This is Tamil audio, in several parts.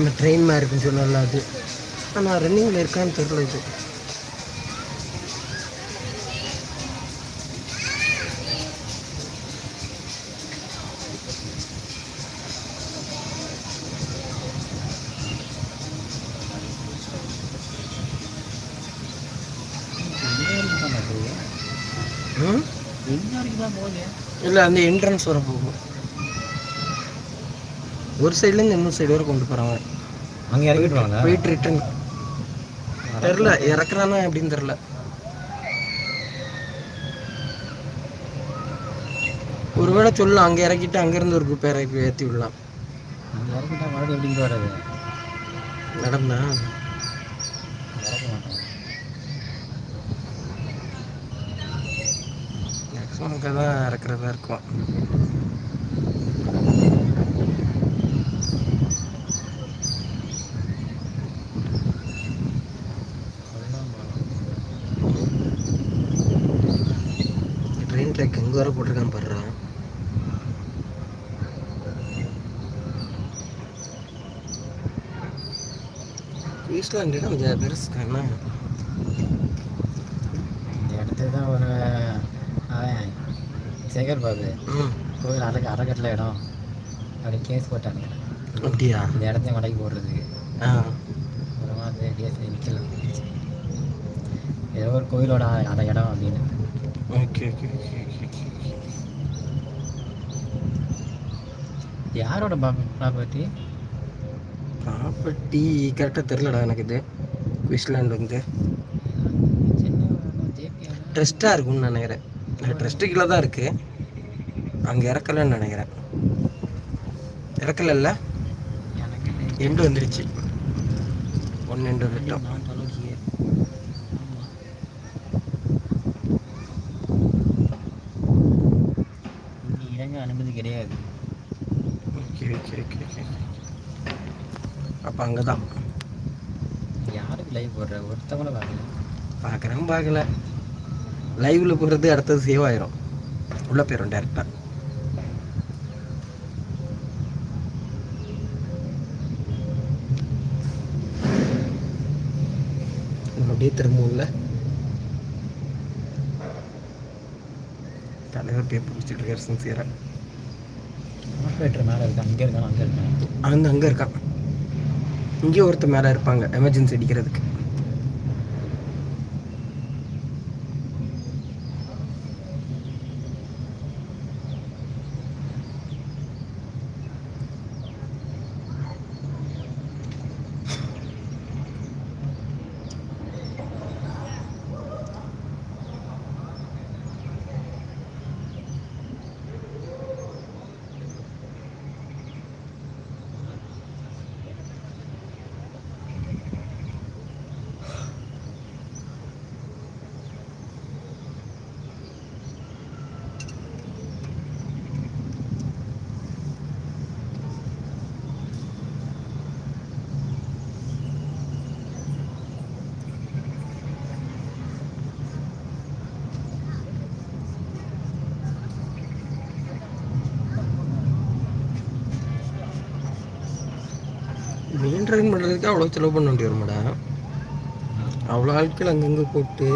அந்த ட்ரெயின் மாதிரி இருக்குன்னு சொன்னல அது. ஆனால் ரன்னிங்கில் இருக்கான்னு தெரியல இது. இல்லை அந்த என்ட்ரன்ஸ் வர போகும். ஒரு சைட்லேருந்து இன்னொரு சைடு வரை கொண்டு போகிறாங்க அங்கே இறக்கிடுவாங்க போயிட்டு ரிட்டன் தெரில இறக்குறானா எப்படின்னு தெரில ஒருவேளை சொல்லலாம் அங்கே இறக்கிட்டு அங்கேருந்து ஒரு குப்பை இறக்கி ஏற்றி விடலாம். அங்கே இறக்கிட்டா மறுபடியும் எப்படிங்க வர்றது? நடந்தா. மேக்ஸிமம் அங்கே தான் இறக்குறதா இருக்கும். பாடுறான் குயிஸ்லாண்ட் இடம் கொஞ்சம் பெருசு என்ன? இந்த இடத்துல தான் ஒரு அவன் சேகர் பாபு. ம். கோவில் அரை அறக்கட்டில் இடம். அப்படி கேஸ் போட்டாங்க அப்படியா? இந்த இடத்தையும் மடக்கி போடுறதுக்கு. ஒரு மாதிரி கேஸ் நிற்கல ஏதோ ஒரு கோயிலோட அரை இடம் அப்படின்னு. Okay okay okay. யாரோட ப்ராப்பர்ட்டி ப்ராப்பர்ட்டி கரெக்டாக தெரிலடா எனக்கு இது. குயிஸ்லாண்ட் வந்து. ட்ரெஸ்ட்டாக இருக்கும்னு நினைக்கிறேன். ட்ரெஸ்ட்டு கீழே தான் இருக்குது அங்கே இறக்கலன்னு நினைக்கிறேன். இறக்கல எண்டு வந்துடுச்சு ஒன்று எண்டு வந்துட்டோம். அனுமதி கிடையாது. ஓகே ஓகே அப்போ அங்கே தான் யாருக்கு லைவ் போடுற? ஒருத்தவங்கள பார்க்கல. பார்க்குறேன் பார்க்கல. லைவில் போகிறது அடுத்தது சேவ் ஆயிரும். உள்ளே போயிடும் டேரெக்டாக அப்படியே திரும்பவும்ல தலைவர் பேப்பர் வச்சுட்டு இருக்காரு சின்சியராக ஆப்ரேட்டர் மேலே இருக்கு? அங்கே இருக்கான்? அங்கே இருக்கான்? அங்கே அங்கே இருக்கான். இங்கே ஒருத்தர் மேலே இருப்பாங்க எமர்ஜென்சி அடிக்கிறதுக்கு. மெயின்டைன் பண்ணுறதுக்கு அவ்வளோ செலவு பண்ண வேண்டி வருமாடா அவ்வளோ ஆட்கள் அங்கங்கே போட்டு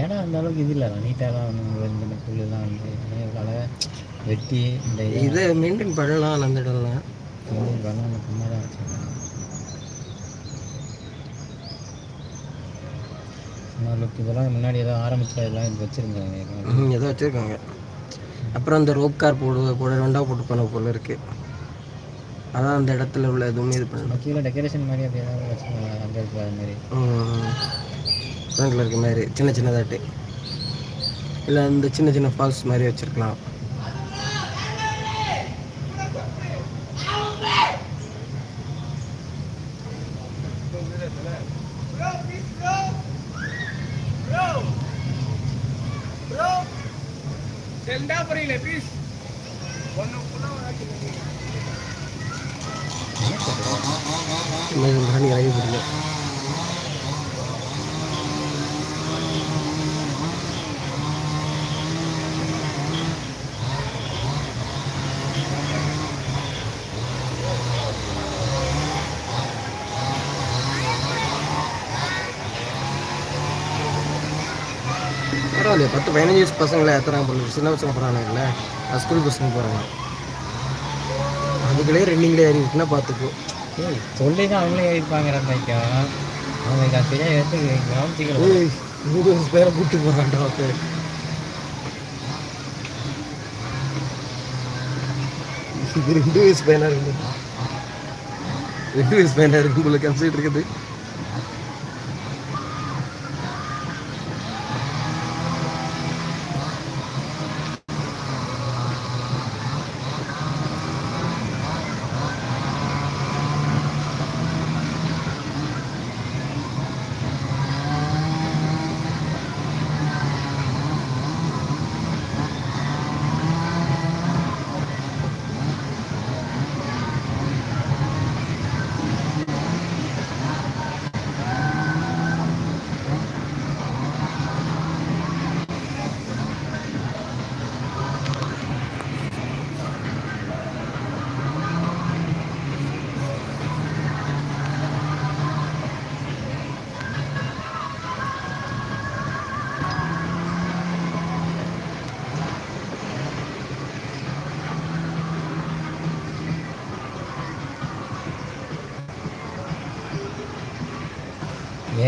ஏன்னா அந்த அளவுக்கு இது இல்லை. நீட்டாக வந்து புல்லுலாம் வந்து அழகாக வெட்டி இந்த இதை மெயின்டைன் பண்ணலாம் அந்த இடம்லாம். பண்ண சும்மா தான் வச்சுருக்காங்க லுக் இதெல்லாம் முன்னாடி ஏதோ ஆரம்பிச்சா இதெல்லாம் இது வச்சுருந்தாங்க. ம், ஏதோ வச்சுருக்காங்க. அப்புறம் அந்த ரோப் கார் போடு போட ரெண்டாக போட்டு போன போல இருக்கு. அதான் அந்த இடத்துல உள்ள எதுவுமே இது பண்ணல. கீழே டெக்கரேஷன் மாதிரி அப்படி ஏதாவது வச்சுருக்காங்க அந்த இடத்துல அது மாதிரி. ஃப்ரண்டில் இருக்க மாதிரி சின்ன சின்னதாட்டு. இல்லை இந்த சின்ன சின்ன ஃபால்ஸ் மாதிரி வச்சுருக்கலாம். பண்ணி இறங்கி பிடிக்கும் பரவாயில்லையே. பத்து பதினஞ்சு வயசு பசங்களை ஏற்றுறாங்க போல. சின்ன பசங்க போகிறானுங்கல்ல ஸ்கூல் பசங்க போகிறாங்க அதுக்குள்ளே ரன்னிங்லேயே ஏறி இருக்குன்னா பார்த்துக்கோ சொல்லி தான் அவங்களே ரெண்டாய்க்கும் அவங்க அது சரியாக எடுத்து வயசு பேரை கூப்பிட்டு போகிறான்டா பேர் இது ரெண்டு வயசு பையனா இருக்குது ரெண்டு வயசு பையனா இருக்கும் போல கன்சிடர் இருக்குது.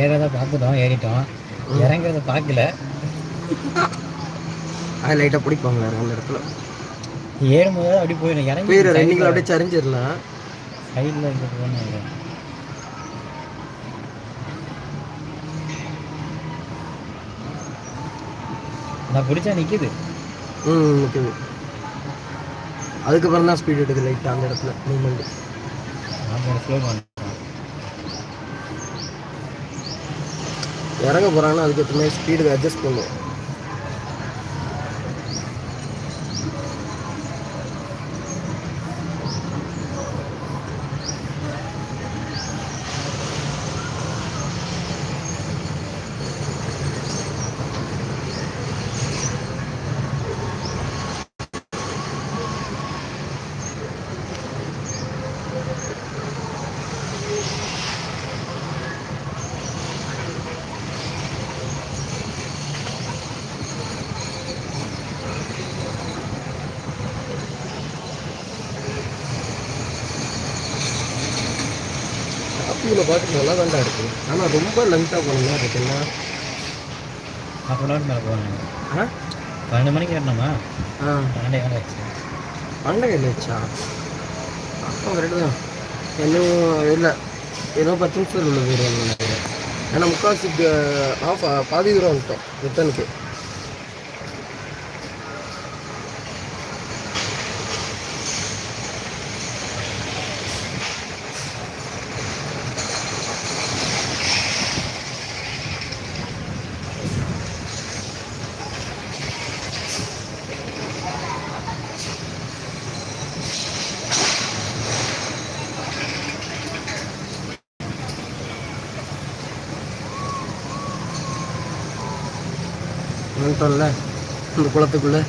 ஏறதை பார்த்துட்டோம் ஏறிட்டோம். இறங்குறத பார்க்கல. அது லைட்டாக பிடிப்பாங்க அந்த இடத்துல. ஏறும்போது அப்படி போயிடும். இறங்கி பேர் ரன்னிங்கில் அப்படியே சரிஞ்சிடலாம். சைடில் இருக்க போகணும் நான் பிடிச்சா நிற்கிது ம் நிற்குது அதுக்கப்புறம் தான் ஸ்பீட் எடுக்குது லைட்டாக அந்த இடத்துல மூமெண்ட் நான் ஸ்லோ பண்ணுறேன் இறங்க போகிறாங்கன்னா அதுக்கேற்ற மாதிரி ஸ்பீடுக்கு அட்ஜஸ்ட் பண்ணும் காப்பியில் பாட்டு நல்லா தாண்டா இருக்குது ஆனால் ரொம்ப லென்த்தாக போனீங்கன்னா பார்த்தீங்கன்னா ஹாஃப் அன் ஹவர் போகணும். ஆ? பன்னெண்டு மணிக்கு ஏறணுமா ஆ. பன்னெண்டே காலம் ஆச்சு. பண்டகை இல்லைச்சா அப்போ கரெக்டு தான். இன்னும் இல்லை. இன்னும் பத்து நிமிஷம் உள்ள போயிடுவாங்க நினைக்கிறேன். ஏன்னா முக்கால்வாசி ஆஃப் பாதி தூரம் வந்துட்டோம் ரிட்டனுக்கு வந்துட்டோம்ல இந்த குளத்துக்குள்ளே.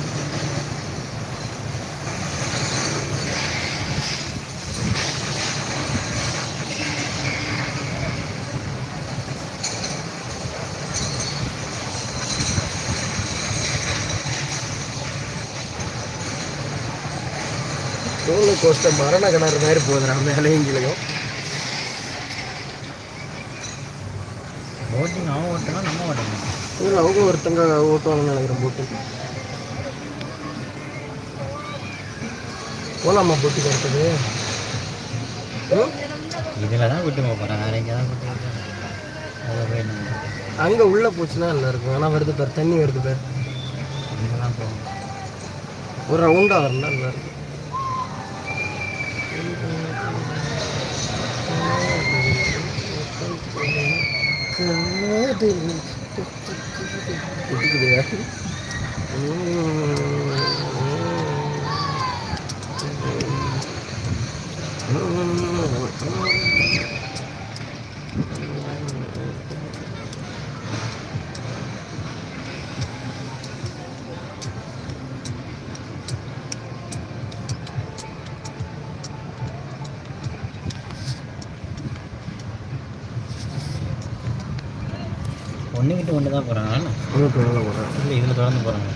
ரோலர் கோஸ்டர் மரண கிணறு மாதிரி போகுதுடா மேலேயும் கீழேயும் போட்டிங் அவன் ஓட்டலாம் நம்ம ஓட்டணும் இதில் அவங்க ஒருத்தங்க ஓட்டுவாங்கன்னு நினைக்கிறேன் போட்டு போகலாமா போட்டுக்கு அடுத்தது ம் இதில் தான் விட்டு போக போகிறேன் வேறு எங்கே தான் விட்டு அங்கே உள்ளே போச்சுன்னா நல்லா இருக்கும் ஆனால் வருது பேர் தண்ணி வருது பேர் இங்கெல்லாம் போகணும் ஒரு ரவுண்டாக வரணும் நல்லா இருக்கும் குட்டிக்குதையா Mm-hmm. ஒன்றுக்கிட்ட ஒன்று தான் போகிறாங்க ஒன்று ஒன்று போகிறாங்க இல்லை இதில் தொடர்ந்து போகிறாங்க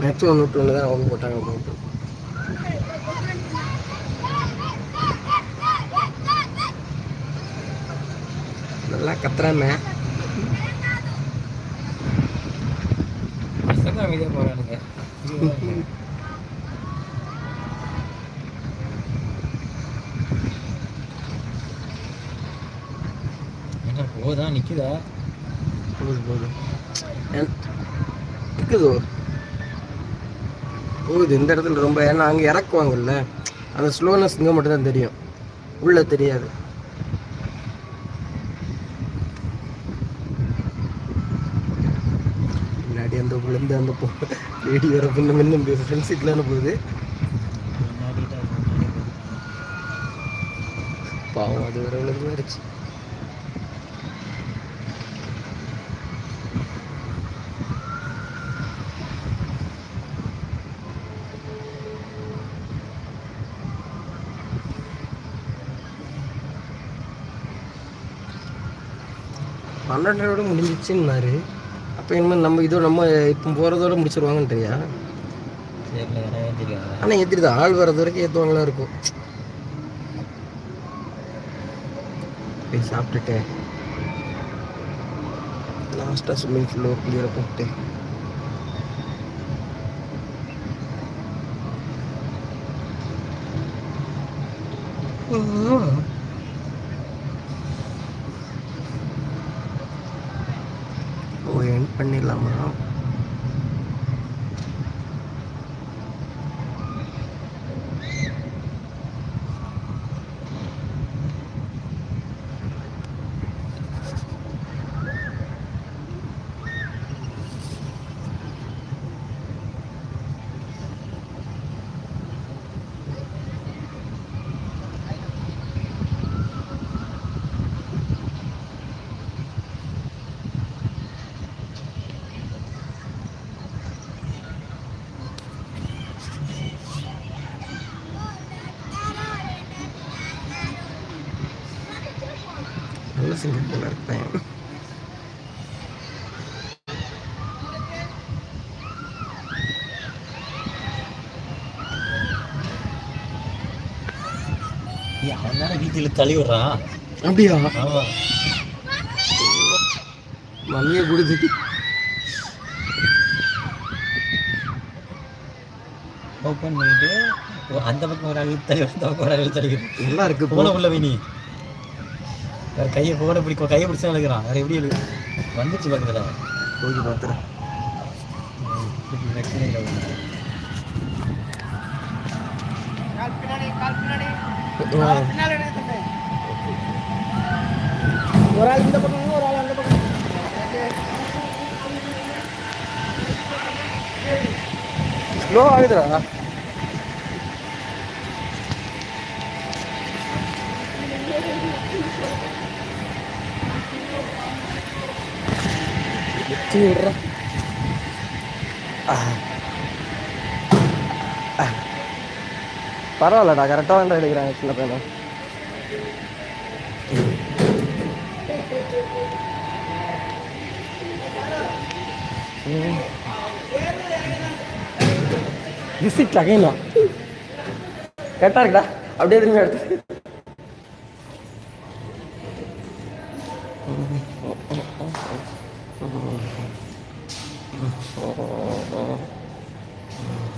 மேக்ஸிமம் ஒன்று ஒன்று தான் அவங்க போட்டாங்க போட்டு நல்லா கத்துறாமே. பசங்க அமைதியாக போகிறானுங்க போதான் நிற்குதா போகுது ஏன்? இருக்குதோ போகுது இந்த இடத்துல ரொம்ப ஏன்னா அங்கே இறக்குவாங்கல்ல அந்த ஸ்லோனஸ் இங்கே மட்டும்தான் தெரியும். உள்ளே தெரியாது. முன்னாடி அந்த விழுந்து அந்த லேடி வர பின்ன முன்ன ஃப்ரெண்ட் சீட்லான போகுது. பாவம் அது வர விழுந்து ஆயிடுச்சு. பன்னெண்டரோட முடிஞ்சிச்சுன்னாரு. அப்போ இனிமேல் நம்ம இதோட நம்ம இப்போ போகிறதோட முடிச்சிருவாங்கன்றியா ஆனால் ஏற்றிடுது ஆள் வர்றது வரைக்கும் ஏற்றுவாங்களா இருக்கும். போய் சாப்பிட்டுட்டு லாஸ்ட்டாக ஸ்விம்மிங் ஃபுல்லோ கிளியராக போட்டு ஓ எண்ட் பண்ணிடலாமா நல்ல இருப்பேன் ஏய், அவன் வீட்டில் தள்ளி விடுறான். அப்படியா? மம்மியை கொடுத்து. ஓப்பன் பண்ணிட்டு ஓ, அந்த பக்கம் ஒரு தள்ளி அந்த பக்கம் ஒரு நல்லா இருக்கு. போன புள்ள நீ. வேற கையை போன பிடி கையை பிடிச்சா எழுதுறான் வேற எப்படி எழுது வந்துச்சு பக்கத்தில். போய் பார்த்துறேன் ஒரு ஆள் இந்த பக்கம் ஒரு ஆள் அந்த பக்கம் ஸ்லோ ஆகுதுடா. Thank you. வெட்டி விடுறா பரவாயில்லடா கரெக்டாக தான் எடுக்கிறாங்க சின்ன பையனை. விசிட் அகைனா கரெக்டாக இருக்குடா. அப்படியே திரும்பி எடுத்து. 어, 어, 어, 어.